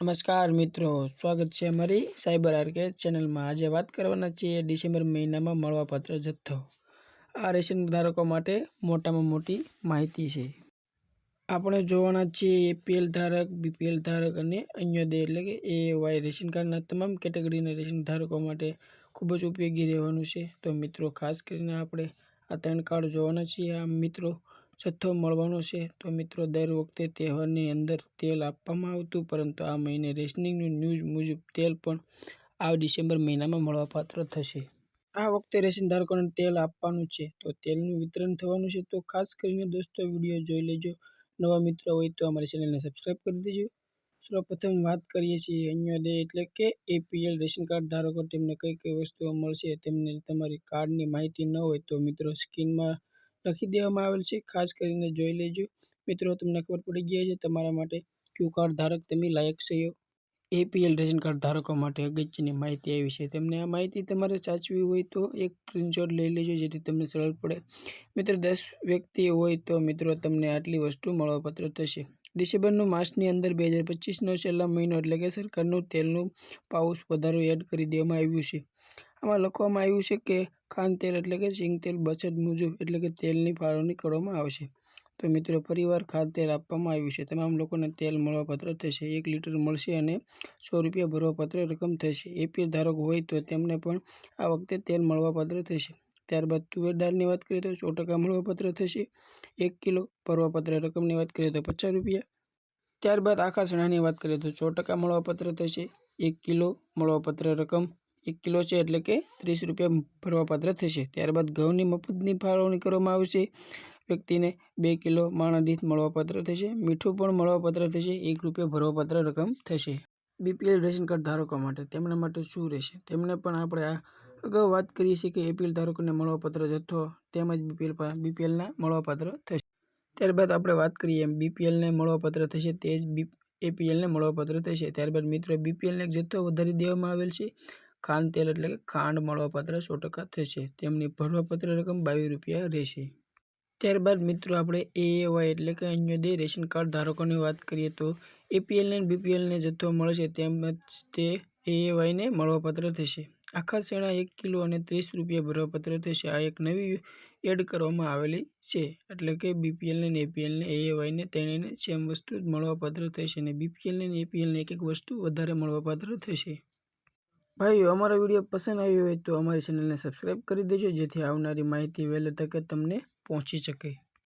નમસ્કાર મિત્રો, સ્વાગત છે અમારી સાયબર આર્કેડ ચેનલમાં. આજે વાત કરવાના છીએ ડિસેમ્બર મહિનામાં મળવાપાત્ર જથ્થો. આ રેશન ધારકો માટે મોટામાં મોટી માહિતી છે. આપણે જોવાના છીએ એપીએલ ધારક, બીપીએલ ધારક અને અન્યોદય એટલે કે એ વાય રેશન કાર્ડના તમામ કેટેગરીના રેશન ધારકો માટે ખૂબ જ ઉપયોગી રહેવાનું છે. તો મિત્રો, ખાસ કરીને આપણે આ ત્રણ કાર્ડ જોવાના છીએ. આ મિત્રો જથ્થો મળવાનો છે. તો મિત્રો, દર વખતે તહેવારની અંદર તેલ આપવામાં આવતું, પરંતુ આ મહિને રેશનિંગની ન્યૂઝ મુજબ તેલ પણ આ ડિસેમ્બર મહિનામાં મળવાપાત્ર થશે. આ વખતે રેશન ધારકોને તેલ આપવાનું છે. તો તેલનું વિતરણ થવાનું છે. તો ખાસ કરીને દોસ્તો, વીડિયો જોઈ લેજો. નવા મિત્રો હોય તો અમારી ચેનલને સબસ્ક્રાઈબ કરી દેજો. સૌપ્રથમ વાત કરીએ છીએ અન્યોદય એટલે કે એપીએલ રેશન કાર્ડ ધારકો. તેમને કઈ કઈ વસ્તુઓ મળશે, તેમને તમારી કાર્ડની માહિતી ન હોય તો મિત્રો સ્ક્રીનમાં લખી દેવામાં આવેલ છે. ખાસ કરીને જોઈ લેજો. મિત્રો, તમને ખબર પડી ગઈ છે તમારા માટે ક્યુ કાર્ડ ધારક તમે લાયક છો એપીએલ રેશન કાર્ડ ધારકો માટે અગત્યની માહિતી આવી છે. તેમને આ માહિતી તમારે સાચવી હોય તો એક સ્ક્રીનશોટ લઈ લેજો, જેથી તમને સરળ પડે. મિત્રો, દસ વ્યક્તિ હોય તો મિત્રો, તમને આટલી વસ્તુ મળવાપાત્ર થશે. ડિસેમ્બરનું માસની અંદર બે હજાર પચીસનો છેલ્લા મહિનો, એટલે કે સરકારનું તેલનું પાઉસ વધારો એડ કરી દેવામાં આવ્યું છે. આમાં લખવામાં આવ્યું છે કે ખાંડ તેલ એટલે કે સિંગ તેલ, બચત મુજબ એટલે કે તેલની ફાળવણી કરવામાં આવશે તો મિત્રો ફરીવાર ખાંડ તેલ આપવામાં આવ્યું છે. તમામ લોકોને તેલ મળવાપાત્ર થશે. એક લીટર મળશે અને સો રૂપિયા ભરવાપાત્ર રકમ થશે. એપીએલ ધારક હોય તો તેમને પણ આ વખતે તેલ મળવાપાત્ર થશે. ત્યારબાદ તુવેર દાળની વાત કરીએ તો સો ટકા મળવાપાત્ર થશે. એક કિલો ભરવાપાત્ર રકમની વાત કરીએ તો પચાસ રૂપિયા. ત્યારબાદ આખા ચણાની વાત કરીએ તો સો ટકા મળવાપાત્ર થશે. એક કિલો મળવાપાત્ર રકમ એક કિલો છે એટલે કે ત્રીસ રૂપિયા ભરવાપાત્ર થશે. ત્યારબાદ ઘઉંની મફતની ફાળવણી કરવામાં આવશે. વ્યક્તિને બે કિલો માણા દીઠ મળવાપાત્ર થશે. મીઠું પણ મળવાપાત્ર થશે. એક રૂપિયા ભરવાપાત્ર રકમ થશે. બીપીએલ રેશન કાર્ડ ધારકો માટે તેમના માટે શું રહેશે? તેમને પણ આપણે આ અગાઉ વાત કરીએ છીએ કે એપીએલ ધારકોને મળવાપાત્ર જથ્થો તેમજ બીપીએલ બીપીએલના મળવાપાત્ર થશે. ત્યારબાદ આપણે વાત કરીએ એમ, બીપીએલને મળવાપાત્ર થશે તે જ બી એપીએલને મળવાપાત્ર થશે. ત્યારબાદ મિત્રો, બીપીએલને એક જથ્થો વધારી દેવામાં આવેલ છે. ખાંડ તેલ એટલે કે ખાંડ મળવાપાત્ર સો ટકા થશે. તેમની ભરવાપત્ર રકમ બાવીસ રૂપિયા રહેશે. ત્યારબાદ મિત્રો આપણે એએવાય એટલે કે અન્યોદય રેશન કાર્ડ ધારકોની વાત કરીએ તો એપીએલને બીપીએલને જથ્થો મળશે તેમજ તે એએવાયને મળવાપાત્ર થશે. આખા શેણા એક કિલો અને ત્રીસ રૂપિયા ભરવાપત્ર થશે. આ એક નવી એડ કરવામાં આવેલી છે. એટલે કે બીપીએલને ને એપીએલને એએવાયને તેણીને સેમ વસ્તુ મળવાપાત્ર થશે અને બીપીએલને ને એપીએલને એક એક વસ્તુ વધારે મળવાપાત્ર થશે. ભાઈઓ, અમારો વીડિયો પસંદ આવ્યો હોય તો અમારી ચેનલને સબસ્ક્રાઈબ કરી દેજો, જેથી આવનારી માહિતી વહેલી તકે તમને પહોંચી શકે.